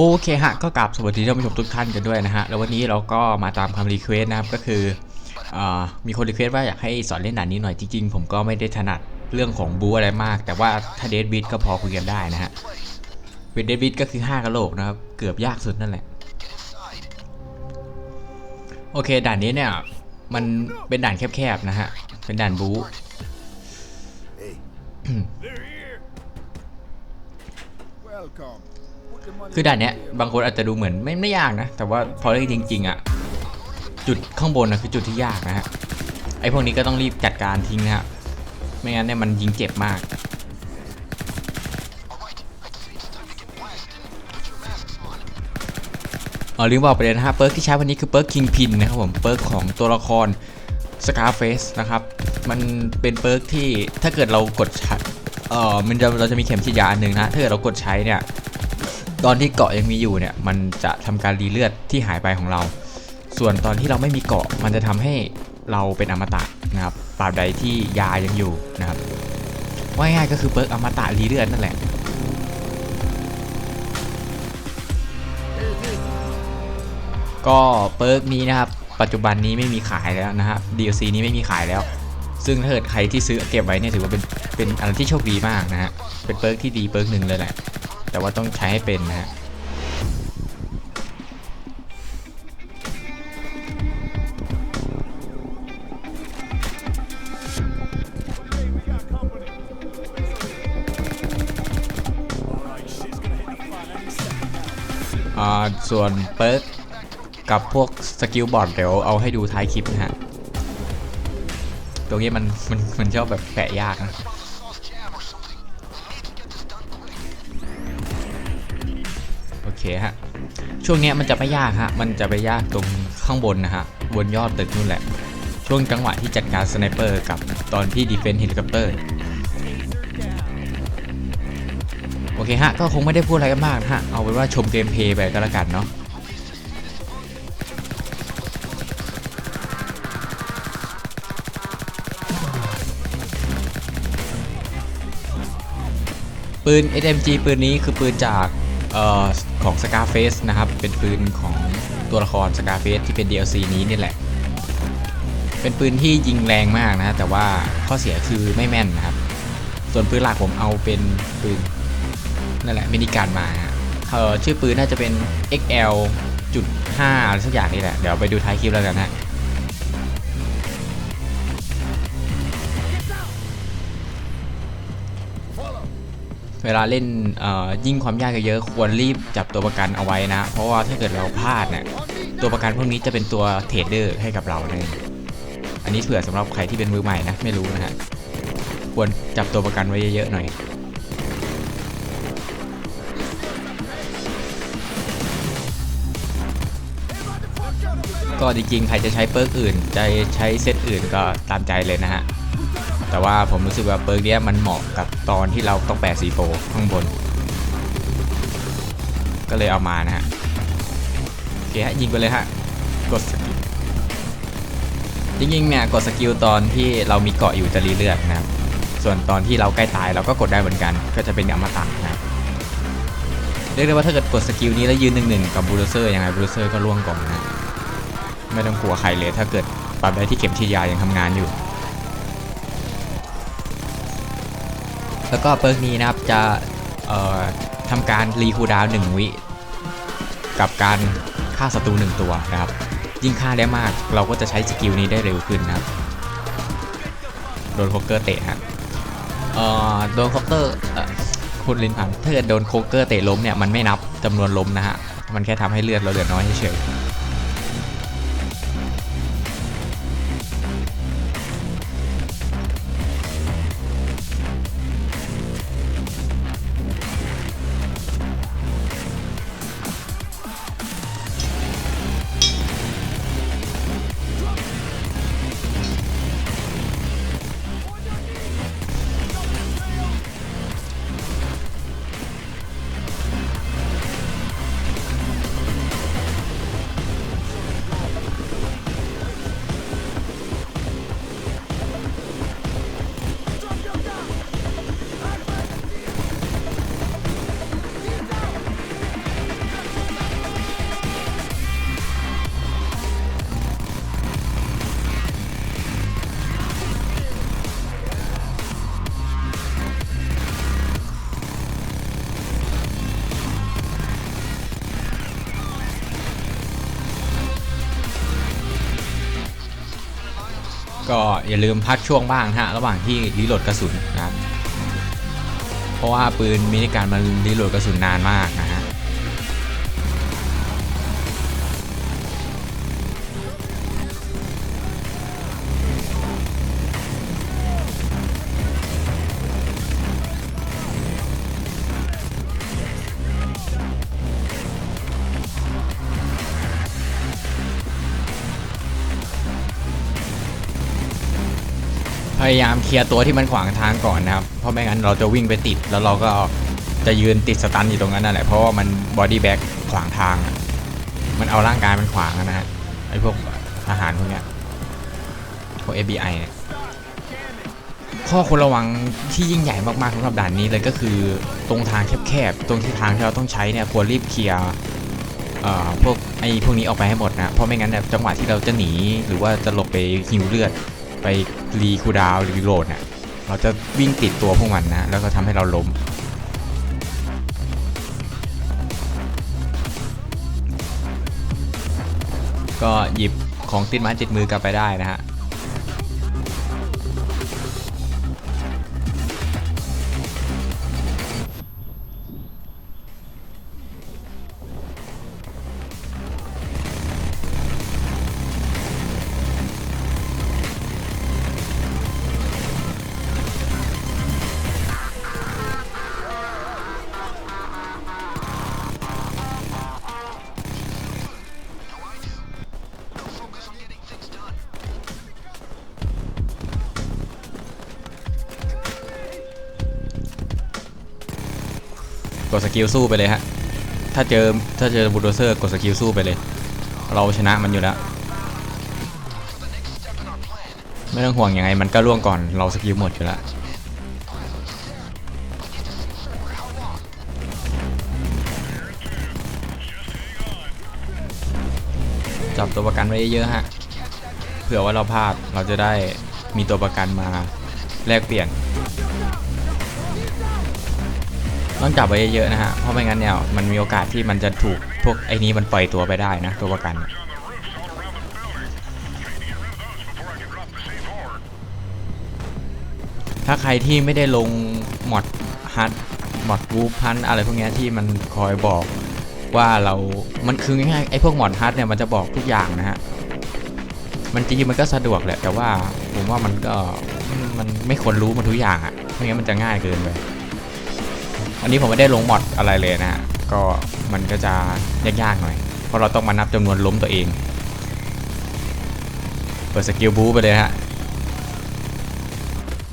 โอเคฮะก็กลับสวัสดีท่านผู้ชมทุกท่านกันด้วยนะฮะแล้ววันนี้เราก็มาตามคำรีเควสต์นะครับก็คืออ่ามีคนรีเควสต์ว่าอยากให้สอนเล่นด่านนี้หน่อยจริงๆ ผมก็ไม่ได้ถนัดเรื่องของบูอะไรมาก แต่ว่าถ้าเดดบิทก็พอคุยกันได้นะฮะเป็นเดดบิทก็คือ5กะโหลกนะครับเกือบยากสุดนั่นแหละโอเคด่านนี้เนี่ยมันเป็นด่านแคบๆนะฮะเป็นด่านบู คือด่านเนี้ยบางคนอาจจะดูเหมือนไม่ไม่ยากนะ แต่ว่าพอเล่นจริงๆอะจุดข้างบนนะคือจุดที่ยากนะฮะไอพวกนี้ก็ต้องรีบจัดการทิ้งนะฮะไม่งั้นเนี่ยมันยิงเจ็บมากอ๋อลืมบอกไปเลยนะฮะเปิร์กที่ใช้วันนี้คือเปิร์กคิงพินนะครับผมเปิร์กของตัวละคร Scarface นะครับมันเป็นเปิร์กที่ถ้าเกิดเรากดใช้เออมันจะเราจะมีเข็มฉีดยาอันหนึ่งนะถ้าเกิดเรากดใช้เนี่ย ตอนที่เกาะยังมีอยู่เนี่ย มันจะทำการรีเลือดที่หายไปของเรา ส่วนตอนที่เราไม่มีเกาะมันจะทำให้เราเป็นอมตะนะครับตราบใดที่ยายังอยู่นะครับว่าง่ายก็คือเปิร์กอมตะรีเลือดนั่นแหละก็เปิร์กนี้นะครับปัจจุบันนี้ไม่มีขายแล้วนะฮะ DLC นี้ไม่มีขายแล้ว ซึ่งถ้าเกิดใครที่ซื้อเก็บไว้เนี่ยถือว่าเป็นเป็นอะไรที่โชคดีมากนะฮะเป็นเปิร์กที่ดีเปิร์กหนึ่งเลยแหละ แต่ว่าต้องใช้ให้เป็นนะฮะอ่าส่วนเปิร์กกับพวกสกิลบอร์ดเดี๋ยวเอาให้ดูท้ายคลิปนะฮะ ตรงนี้มันมันมันชอบแบบแปะยากนะ ช่วงนี้มันจะไม่ยากฮะ มันจะไปยากตรงข้างบนนะฮะ บนยอดตึกนู่นแหละ ช่วงจังหวะที่จัดการสไนเปอร์กับตอนที่ดีเฟนส์เฮลิคอปเตอร์ โอเคฮะ ก็คงไม่ได้พูดอะไรกันมากฮะ เอาเป็นว่าชมเกมเพลย์ไปก็แล้วกันเนาะปืน SMG ปืนนี้คือปืนจากเอ่อ ของ Scarface นะครับ เป็นปืนของตัวละคร Scarface ที่เป็น DLC นี้นี่แหละ เป็นปืนที่ยิงแรงมากนะ แต่ว่าข้อเสียคือไม่แม่นนะครับ ส่วนปืนหลักผมเอาเป็นปืนนั่นแหละมินิการมาเออชื่อปืนน่าจะเป็น XL จุด5อะไรสักอย่างนี่แหละ เดี๋ยวไปดูท้ายคลิปแล้วกันฮะ เวลาเล่นยิ่งความยากเยอะๆควรรีบจับตัวประกันเอาไว้นะ เพราะว่าถ้าเกิดเราพลาดเนี่ยตัวประกันพวกนี้จะเป็นตัวเทรดเดอร์ให้กับเราเลยอันนี้เผื่อสำหรับใครที่เป็นมือใหม่นะไม่รู้นะฮะควรจับตัวประกันไว้เยอะๆหน่อยก็จริงๆ ใครจะใช้เปิร์กอื่น จะใช้เซตอื่นก็ตามใจเลยนะฮะ แต่ว่าผมรู้สึกว่าเปิร์กเนี้ยมันเหมาะกับตอนที่เราต้องแปะสีโฟข้างบน ก็เลยเอามานะฮะโอเคฮะยิงไปเลยฮะ กดสกิลจริงๆเนี่ยกดสกิลตอนที่เรามีเกาะอยู่จะรีเลือดนะครับ ส่วนตอนที่เราใกล้ตายเราก็กดได้เหมือนกัน ก็จะเป็นอมตะนะครับเรียกได้ว่าถ้าเกิดกดสกิลนี้แล้วยืนหนึ่งๆกับบูลเซอร์ยังไงบูลเซอร์ก็ล่วงก่อนนะไม่ต้องกลัวใครเลยถ้าเกิดปรับได้ที่เข็มฉีดยายังทำงานอยู่ แล้วก็เปิร์กนี้นะครับจะทำการรีคูดาวหนึ่งวิ กับการฆ่าศัตรูหนึ่งตัวนะครับ ยิ่งฆ่าได้มากเราก็จะใช้สกิลนี้ได้เร็วขึ้นนะครับ โดนโคเกอร์เตะฮะเอ่อโดนโคกเกอร์พูดลินพันถ้าเกิดโดนโคเกอร์เตะล้มเนี่ยมันไม่นับจำนวนล้มนะฮะ มันแค่ทำให้เลือดเราเหลือน้อยเฉย ก็อย่าลืมพักช่วงบ้างฮะระหว่างที่รีโหลดกระสุนนะครับเพราะว่าปืนมินิการมันรีโหลดกระสุนนานมากนะ พยายามเคลียร์ตัวที่มันขวางทางก่อนนะครับ เพราะไม่งั้นเราจะวิ่งไปติด แล้วเราก็จะยืนติดสตันอยู่ตรงนั้นนั่นแหละ เพราะว่ามันบอดี้แบ็กขวางทาง มันเอาร่างกายมันขวางนะฮะ ไอพวกทหารพวกเนี้ย พวก FBI เนี่ย ข้อควรระวังที่ยิ่งใหญ่มากๆสำหรับด่านนี้เลยก็คือตรงทางแคบๆ ตรงที่ทางที่เราต้องใช้เนี่ยควรรีบเคลียร์พวกไอ้พวกนี้ออกไปให้หมดนะ เพราะไม่งั้นเนี่ยจังหวะที่เราจะหนีหรือว่าจะหลบไปหิวเลือด ไปรีคูดาวรีโหลดเนี่ยเราจะวิ่งติดตัวพวกมันนะแล้วก็ทำให้เราล้มก็หยิบของติดไม้ติดมือกลับไปได้นะฮะ กดสกิลสู้ไปเลยฮะ ถ้าเจอถ้าเจอบูลโดเซอร์กดสกิลสู้ไปเลย เราชนะมันอยู่แล้ว ไม่ต้องห่วงยังไงมันก็ล่วงก่อนเราสกิลหมดอยู่แล้วจับตัวประกันไว้เยอะๆฮะ เผื่อว่าเราพลาดเราจะได้มีตัวประกันมาแลกเปลี่ยน ต้องจับไว้เยอะๆนะฮะ เพราะไม่งั้นเนี่ยมันมีโอกาสที่มันจะถูกพวกไอ้นี้มันปล่อยตัวไปได้นะ ตัวประกัน ถ้าใครที่ไม่ได้ลงมอดฮัทมอดวูพันอะไรพวกนี้ที่มันคอยบอกว่าเรา มันคือง่ายๆไอ้พวกมอดฮัทเนี่ยมันจะบอกทุกอย่างนะฮะ มันจริงมันก็สะดวกแหละแต่ว่าผมว่ามันก็มันไม่ควรรู้มันทุกอย่างอะ่ะไม่งั้นมันจะง่ายเกินไป อันนี้ผมไม่ได้ลงมอดอะไรเลยนะฮะก็มันก็จะยากๆหน่อย เพราะเราต้องมานับจำนวนล้มตัวเองเปิดสกิลบู๊ไปเลยฮะ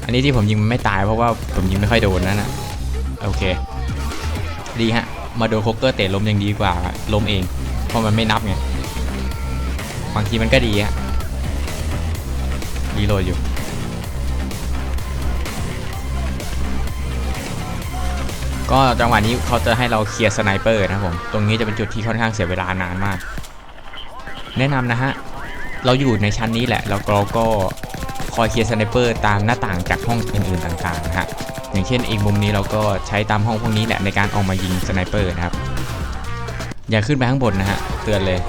อันนี้ที่ผมยิงมันไม่ตายเพราะว่าผมยิงไม่ค่อยโดนนั่นนะโอเค ดีฮะ มาโดนโคกเกอร์เตะล้มยังดีกว่าล้มเอง เพราะมันไม่นับไงบางทีมันก็ดีฮะรีโหลดอยู่ ก็จังหวะนี้เขาจะให้เราเคลียร์สไนเปอร์นะครับผม ตรงนี้จะเป็นจุดที่ค่อนข้างเสียเวลานานมาก แนะนำนะฮะ เราอยู่ในชั้นนี้แหละ แล้วเราก็คอยเคลียร์สไนเปอร์ตามหน้าต่างจากห้องอื่นๆต่างๆนะฮะ อย่างเช่นอีกมุมนี้เราก็ใช้ตามห้องพวกนี้แหละในการออกมายิงสไนเปอร์นะครับ อย่าขึ้นไปข้างบนนะฮะ เตือนเลย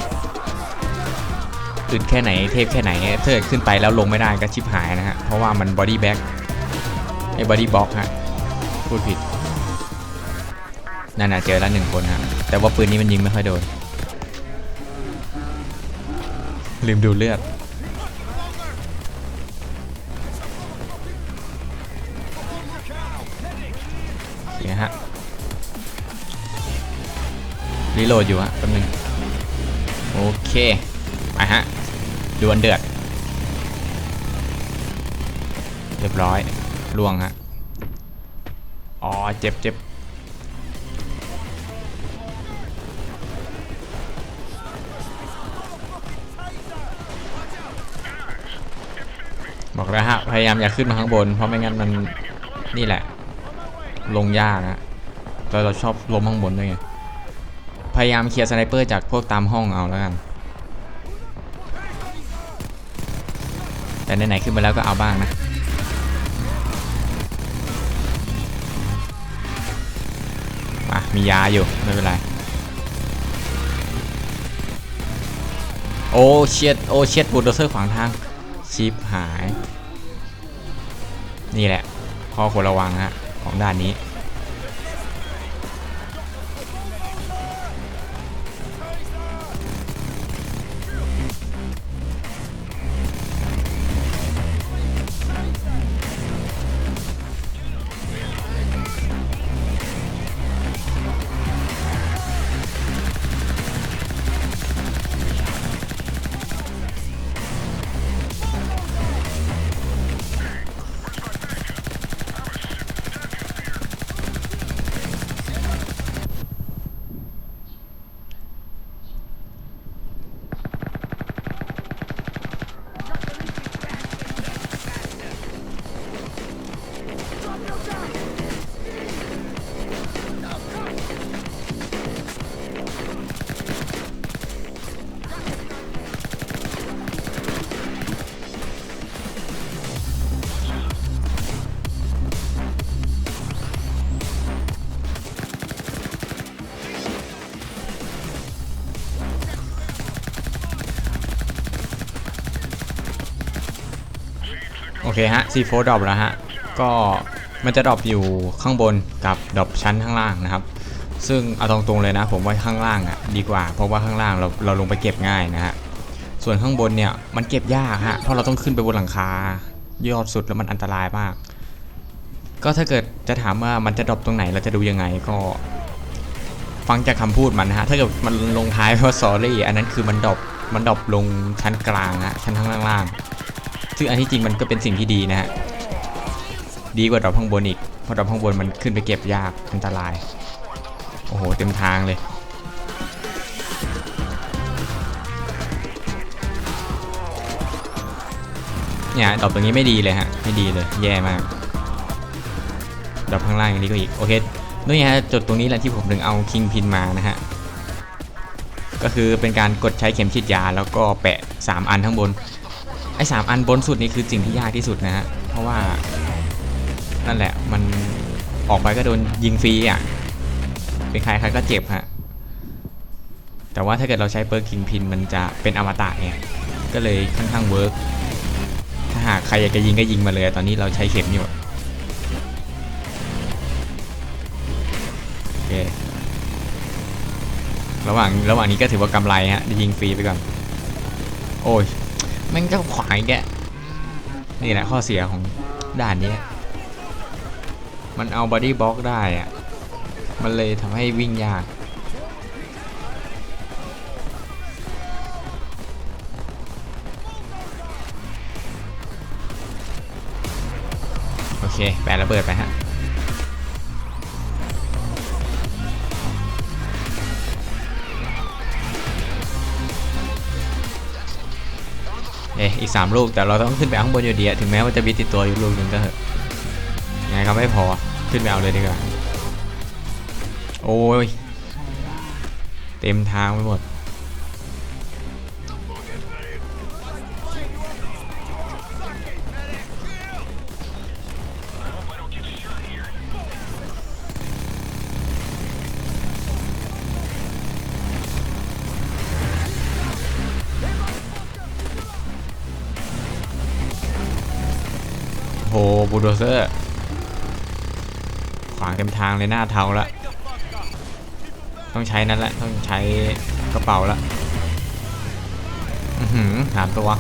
อึดแค่ไหนเทพแค่ไหนถ้าเกิดขึ้นไปแล้วลงไม่ได้ก็ชิบหายนะฮะ เพราะว่ามันบอดี้แบ็กไอ้บอดี้บ็อกฮะ พูดผิด นั่นน่ะเจอแล้วหนึ่งคนฮะแต่ว่าปืนนี้มันยิงไม่ค่อยโดน ลืมดูเลือดโอเคฮะ รีโหลดอยู่ฮะแป๊บนึง โอเค ไปฮะดวลเดือด เรียบร้อยล่วงฮะ อ๋อ เจ็บเจ็บ บอกแล้วฮะ พยายามอย่าขึ้นมาข้างบน เพราะไม่งั้นมันนี่แหละ ลงยากนะแล้วเราชอบลงข้างบนด้วยไง พยายามเคลียร์สไนเปอร์จากพวกตามห้องเอาแล้วกัน แต่ไหนๆขึ้นมาแล้วก็เอาบ้างนะมามียาอยู่ ไม่เป็นไร โอ้เชียดโอ้เชียดบูลโดเซอร์ขวางทาง ชิปหาย นี่แหละ ข้อควรระวังฮะของด้านนี้ เคฮะ C4 ดรอปแล้วฮะ ก็มันจะดรอปอยู่ข้างบนกับดรอปชั้นข้างล่างนะครับ ซึ่งเอาตรงๆเลยนะ ผมว่าข้างล่างอะดีกว่า เพราะว่าข้างล่างเราเราลงไปเก็บง่ายนะฮะ ส่วนข้างบนเนี่ยมันเก็บยากฮะ เพราะเราต้องขึ้นไปบนหลังคายอดสุดแล้วมันอันตรายมาก ก็ถ้าเกิดจะถามว่ามันจะดรอปตรงไหนเราจะดูยังไงก็ฟังจากคำพูดมันนะฮะ ถ้าเกิดมันลงท้ายว่า sorry อันนั้นคือมันดรอป มันดรอปลงชั้นกลางฮะ ชั้นข้างล่าง ซึ่งอันที่จริงมันก็เป็นสิ่งที่ดีนะฮะ ดีกว่าดรอปข้างบนอีก เพราะดรอปข้างบนมันขึ้นไปเก็บยากอันตราย โอ้โห เต็มทางเลยเนี่ยดรอปตรงนี้ไม่ดีเลยฮะ ไม่ดีเลย แย่มากดรอปข้างล่างอย่างนี้ก็อีก โอเคนี่ฮะจุดตรงนี้แหละที่ผมถึงเอาคิงพินมานะฮะ ก็คือเป็นการกดใช้เข็มฉีดยาแล้วก็แปะ 3 อันข้างบน ไอ้สามอันบนสุดนี่คือสิ่งที่ยากที่สุดนะฮะ เพราะว่านั่นแหละมันออกไปก็โดนยิงฟรีอะ เป็นใครใครก็เจ็บฮะ แต่ว่าถ้าเกิดเราใช้เปิร์กคิงพินมันจะเป็นอมตะเนี่ย ก็เลยค่อนข้างเวิร์กถ้าหากใครอยากจะยิงก็ยิงมาเลย ตอนนี้เราใช้เข็มอยู่ โอเค ระหว่างระหว่างนี้ก็ถือว่ากำไรฮะได้ยิงฟรีไปก่อน โอ้ย แม่งจ้าขวายแกนี่แหละข้อเสียของด่านนี้ มันเอาบอดี้บล็อกได้อะมันเลยทำให้วิ่งยาก โอเค แปะระเบิดไปฮะ เอ๊อีก 3 ลูกแต่เราต้องขึ้นไปข้างบนอยู่ดีถึงแม้ว่าจะมีติดตัวอยู่ลูกหนึงก็เถอะยังไงก็ไม่พอขึ้นไปเอาเลยดีกว่า โอ้ย เต็มทางไปหมด บูโดเซอร์ ขวางเต็มทางเลยหน้าเทาละต้องใช้นั่นแหละต้องใช้กระเป๋าละอือหือสามตัว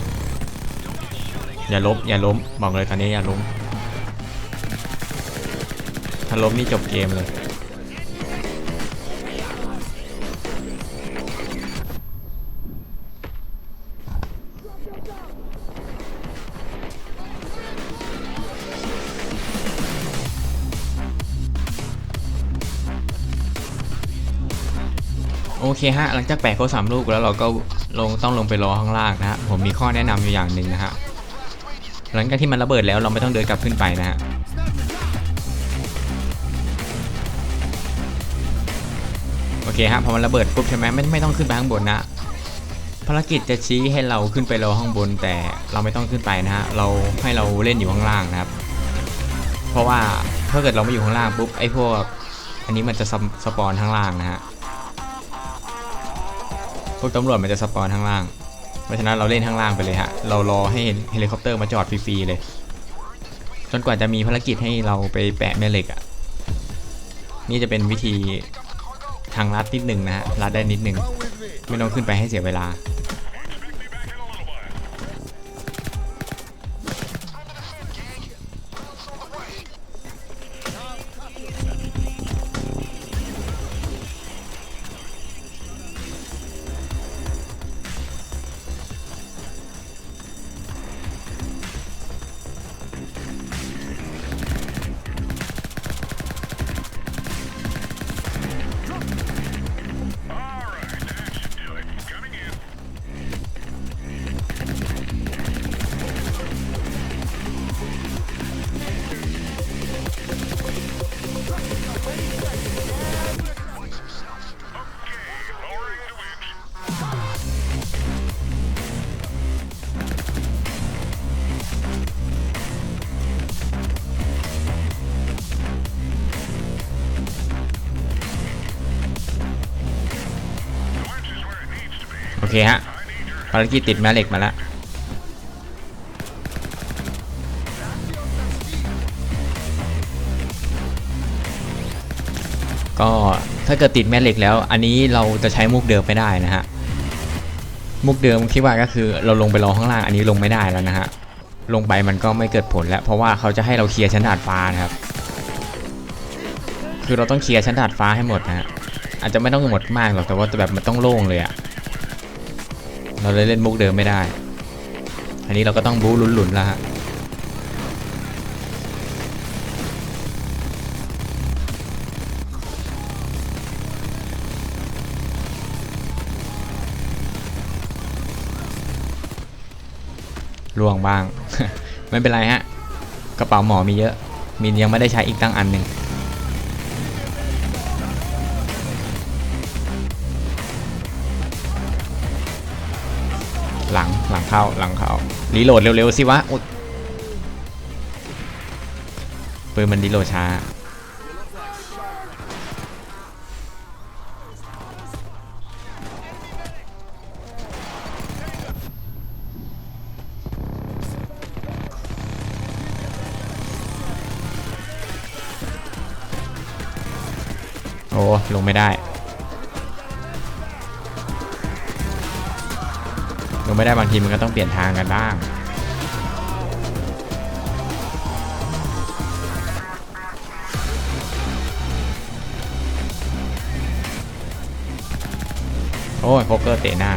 อย่าล้มอย่าล้มบอกเลยตอนนี้อย่าล้มถ้าล้มนี่จบเกมเลย โอเคฮะ หลังจากแปะโค้ดสามลูกแล้วเราก็ลงต้องลงไปรอข้างล่างนะฮะ ผมมีข้อแนะนำอยู่อย่างหนึ่งนะฮะ หลังจากที่มันระเบิดแล้วเราไม่ต้องเดินกลับขึ้นไปนะฮะโอเคฮะพอมันระเบิดปุ๊บใช่ไหมไม่ไม่ต้องขึ้นไปข้างบนนะภารกิจจะชี้ให้เราขึ้นไปรอข้างบน แต่เราไม่ต้องขึ้นไปนะฮะเราให้เราเล่นอยู่ข้างล่างนะครับ เพราะว่าถ้าเกิดเราไม่อยู่ข้างล่างปุ๊บไอ้พวก อันนี้มันจะสสปอนข้างล่างนะฮะ พวกตำรวจมันจะสปอนข้างล่าง เพราะฉะนั้นเราเล่นข้างล่างไปเลยฮะ เรารอให้เฮลิคอปเตอร์มาจอดฟรีๆเลย จนกว่าจะมีภารกิจให้เราไปแปะแม่เหล็กอะ่ะ นี่จะเป็นวิธีทางลัดนิดหนึ่งนะฮะลัดได้นิดหนึ่งไม่ต้องขึ้นไปให้เสียเวลา ฮะภารกิจติดแม่เหล็กมาแล้วก็ถ้าเกิดติดแม่เหล็กแล้ว อันนี้เราจะใช้มุกเดิมไม่ได้นะฮะมุกเดิมคิดว่าก็คือเราลงไปรอข้างล่างอันนี้ลงไม่ได้แล้วนะฮะลงไปมันก็ไม่เกิดผลแล้ว เพราะว่าเขาจะให้เราเคลียร์ชั้นดาดฟ้านะครับ คือเราต้องเคลียร์ชั้นดาดฟ้าให้หมดนะฮะอาจจะไม่ต้องหมดมากหรอกแต่ว่าแบบมันต้องโล่งเลยอะ เราเลยเล่นมุกเดิมไม่ได้ อันนี้เราก็ต้องบู๊หลุนๆแล้วฮะล่วงบ้าง ไม่เป็นไรฮะ กระเป๋าหมอมีเยอะ มินยังไม่ได้ใช้อีกตั้งอันหนึ่ง หลังหลังเข้าหลังเข้ารีโหลดเร็วๆสิวะอุ๊ยปืนมันรีโหลดช้า โอ้ลงไม่ได้ ไม่ได้บางทีมันก็ต้องเปลี่ยนทางกันบ้าง โอ้ยโคกเกอร์เตะหน้า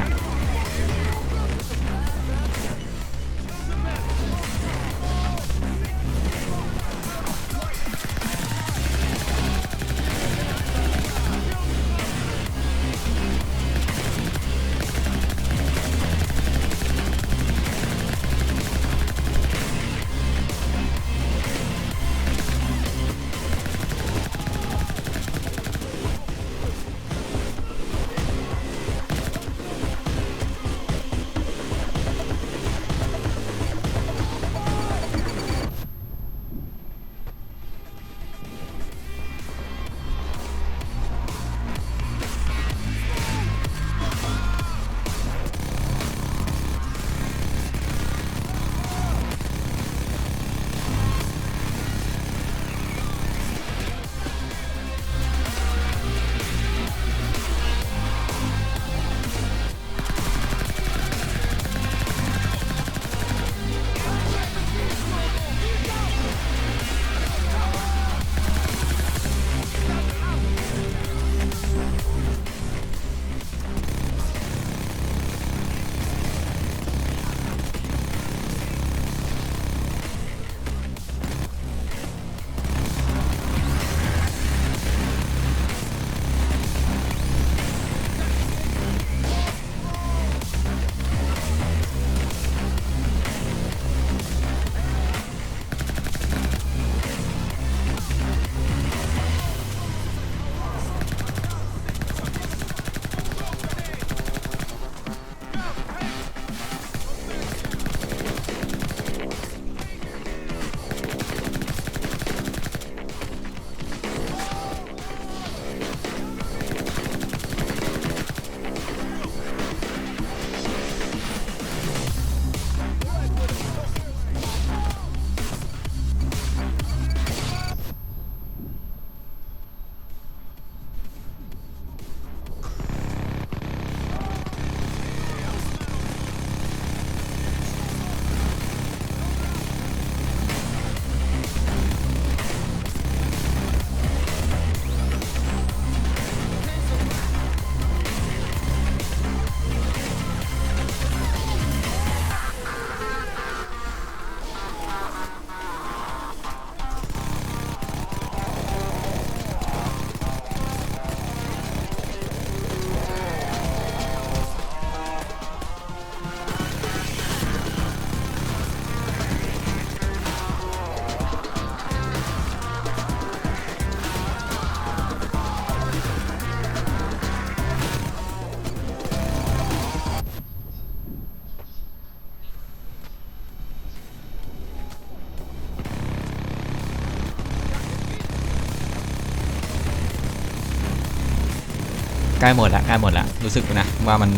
ใกล้หมดละใกล้หมดละรู้สึกนะว่ามัน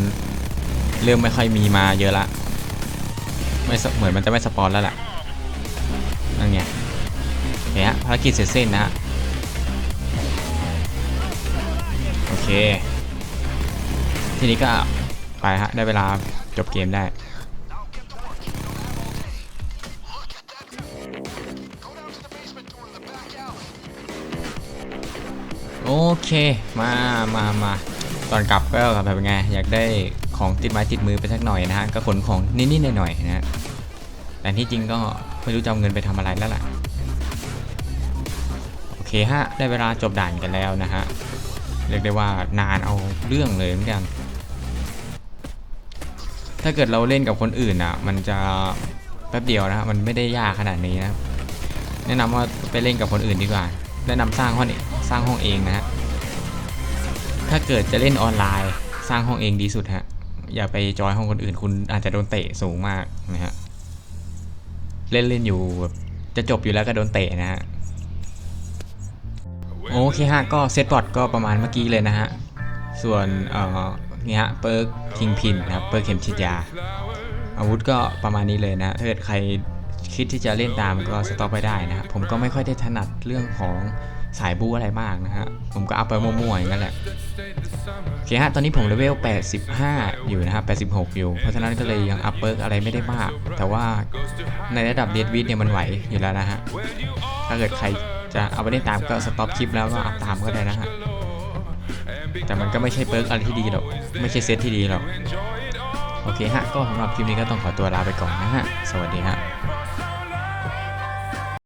เริ่มไม่ค่อยมีมาเยอะละไม่เหมือนมันจะไม่สปอนแล้วล่ะนั่นไงเนี่ยภารกิจเสร็จสิ้นนะฮะโอเค ทีนี้ก็ไปฮะได้เวลาจบเกมได้ โอเค มามามาตอนกลับก็แบบไง อยากได้ของติดไม้ติดมือไปสักหน่อยนะฮะ ก็ขนของนิดๆหน่อยๆนะฮะแต่ที่จริงก็ไม่รู้จะเอาเงินไปทำอะไรแล้วล่ะ โอเคฮะ ได้เวลาจบด่านกันแล้วนะฮะ เรียกได้ว่านานเอาเรื่องเลยเหมือนกัน ถ้าเกิดเราเล่นกับคนอื่นอะ มันจะแป๊บเดียวนะฮะมันไม่ได้ยากขนาดนี้นะ แนะนำว่าไปเล่นกับคนอื่นดีกว่า แนะนำสร้างห้องเอง สร้างห้องเองนะฮะถ้าเกิดจะเล่นออนไลน์ สร้างห้องเองดีสุดฮะอย่าไปจอยห้องคนอื่น คุณอาจจะโดนเตะสูงมากนะฮะเล่นเล่นอยู่แบบจะจบอยู่แล้วก็โดนเตะนะฮะโอเคฮะก็เซตบอร์ดก็ประมาณเมื่อกี้เลยนะฮะส่วนเอ่อนี่ฮะเปิร์กคิงพินนะครับเปิร์กเข็มฉีดยา อาวุธก็ประมาณนี้เลยนะถ้าเกิดใครคิดที่จะเล่นตามก็สต็อปไปได้นะฮะผมก็ไม่ค่อยได้ถนัดเรื่องของ สายบูอะไรมากนะฮะ ผมก็อัพไปมั่วๆอย่างนั้นแหละ โอเคฮะ ตอนนี้ผมเลเวล 85 อยู่นะฮะ86 อยู่ เพราะฉะนั้นก็เลยยังอัพเปิร์กอะไรไม่ได้มาก แต่ว่าในระดับเดดวิดเนี่ยมันไหวอยู่แล้วนะฮะ ถ้าเกิดใครจะเอาไปเล่นตามก็สต็อปคลิปแล้วก็อัพตามก็ได้นะฮะ แต่มันก็ไม่ใช่เปิร์กอะไรที่ดีหรอก ไม่ใช่เซตที่ดีหรอก โอเคฮะ ก็สำหรับคลิปนี้ก็ต้องขอตัวลาไปก่อนนะฮะ สวัสดีฮะ